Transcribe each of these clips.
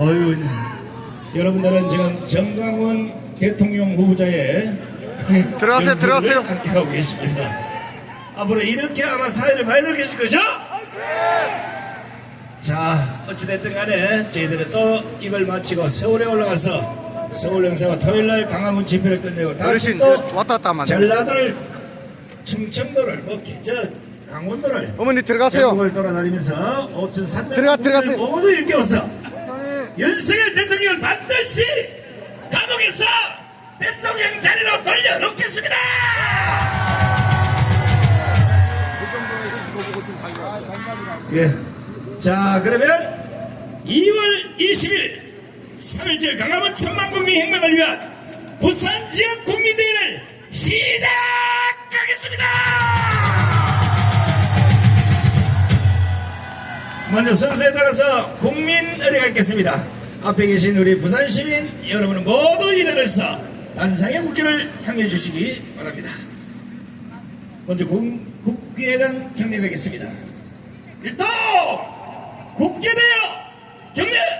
어휴, 여러분들은 지금 정강훈 대통령 후보자의 들어가세요, 들어가세요. 함께 하고 계십니다. 앞으로 이렇게 아마 사회를 봐야 될 것일 거죠? 자, 어찌됐든 간에 저희들은 또 이걸 마치고 서울에 올라가서 서울 행사와 토요일 날 강화문 집회를 끝내고 다시 또 왔다 갔다 하면. 전라도를 충청도를 뭐, 저 강원도를 어머니 들어가세요. 전국을 돌아다니면서 5,300 들어가, 들어가세요. 모두 일깨워서 윤석열 대통령을 반드시 감옥에서 대통령 자리로 돌려놓겠습니다. 예. 자, 그러면 2월 20일 3일절 강화문 천만 국민 행방을 위한 부산 지역 국민대회를 시작하겠습니다. 먼저 순서에 따라서 국민 의례가 있겠습니다. 앞에 계신 우리 부산 시민 여러분은 모두 일어나서 단상의 국기를 향해 주시기 바랍니다. 먼저 국, 국회의장 경례가 있겠습니다. 일동 국회대여 경례!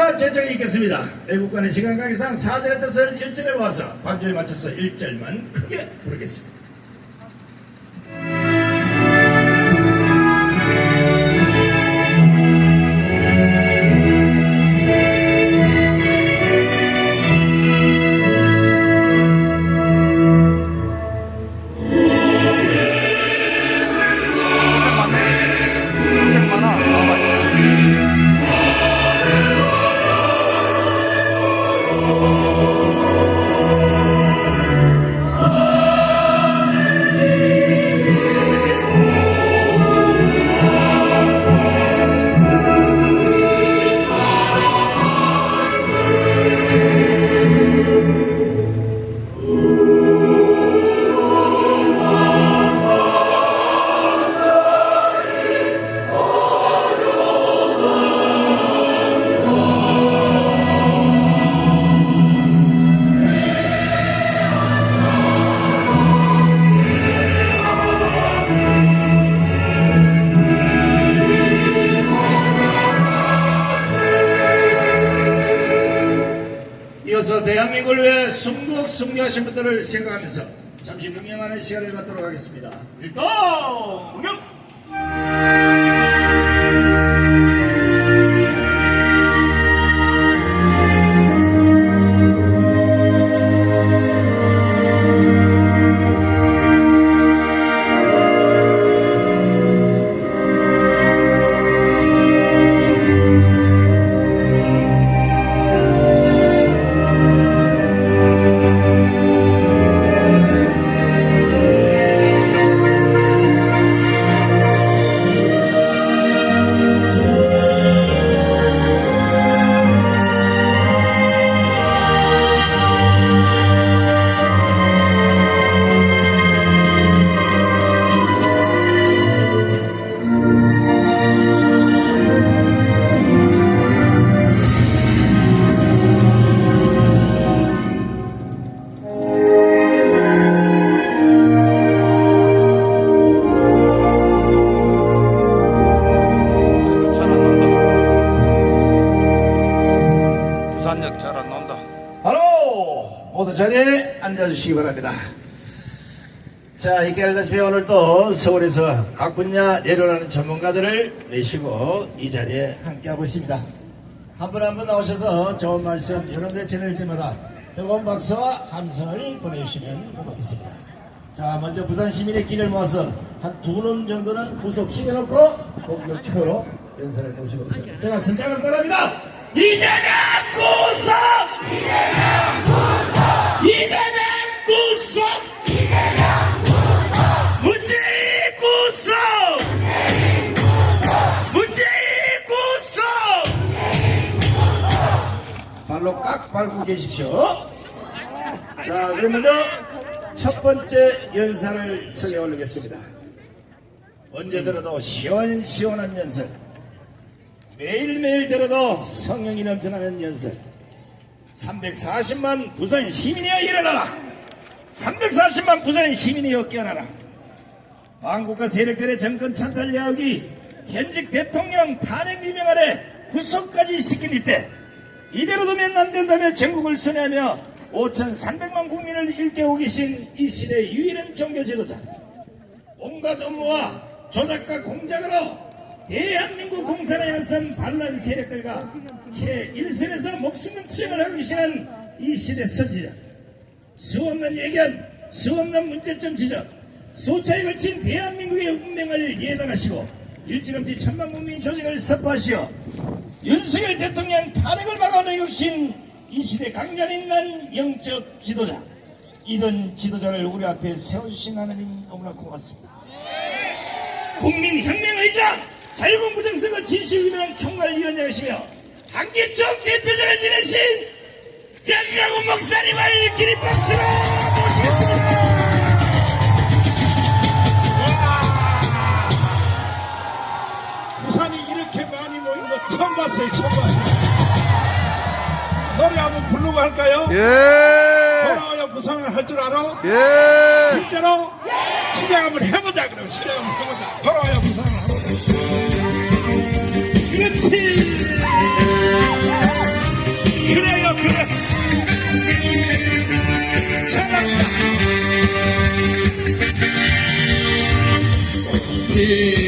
애국가 제청이 있겠습니다. 애국가는 시간 관계상 사절의 뜻을 1절에 모아서 반주에 맞춰서 1절만 크게 부르겠습니다. 이어서 대한민국을 위해 순국 순교하신 분들을 생각하면서 잠시 묵념하는 시간을 갖도록 하겠습니다. 일동 묵념! 모두 자리에 앉아주시기 바랍니다. 자, 이렇게 알다시피 오늘 또 서울에서 각 분야 내려라는 전문가들을 내시고 이 자리에 함께하고 있습니다. 한 분 한분 나오셔서 좋은 말씀 여러분들 전할 때마다 뜨거운 박수와 함성을 보내주시면 고맙겠습니다. 자, 먼저 부산 시민의 길을 모아서 한 두 놈 정도는 구속 시켜놓고 본격적으로 연설을 모시고 있습니다. 제가 선장을 따라합니다. 이재명 구속! 이재명 구속! 문재인 구속! 문재인 구속! 발로 꽉 밟고 계십시오. 자 그럼 먼저 첫 번째 연산을 소개 올리겠습니다. 언제 들어도 시원시원한 연설. 매일매일 들어도 성령이 넘쳐나는 연설. 340만 부산 시민이야 일어나라. 340만 부산 시민이여 깨어나라! 한국과 세력들의 정권 찬탈 야욕이 현직 대통령 탄핵 유명 아래 구속까지 시킬 이때 이대로 두면 안 된다며 전국을 선회하며 5,300만 국민을 일깨우고 계신 이 시대의 유일한 종교 지도자 온갖 업무와 조작과 공작으로 대한민국 공산에 나선 반란 세력들과 제1선에서 목숨을 투쟁을 하고 계시는 이 시대 선지자 수 없는 예견, 수 없는 문제점 지적, 수차에 걸친 대한민국의 운명을 예단하시고 일찌감치 천만 국민 조직을 선포하시어 윤석열 대통령 탄핵을 막아내신 이 시대 강단 있는 영적 지도자 이런 지도자를 우리 앞에 세워주신 하나님 너무나 고맙습니다. 국민혁명의장 자유공부정선거 진실규명 총괄위원장이시며 한기총 지내신 장가고 목사님을 기립박수로 모시겠습니다. 부산이 이렇게 많이 모인 거 처음 봤어요, 처음 봤어요. 노래 한번 부르고 할까요? 예. 돌아와요 부산을 할 줄 알아? 예. 진짜로? 시작 한번 해보자, 그럼. 시작 한번 해보자. 돌아와요 부산을 하자. 그렇지! 그래요, 그래. You.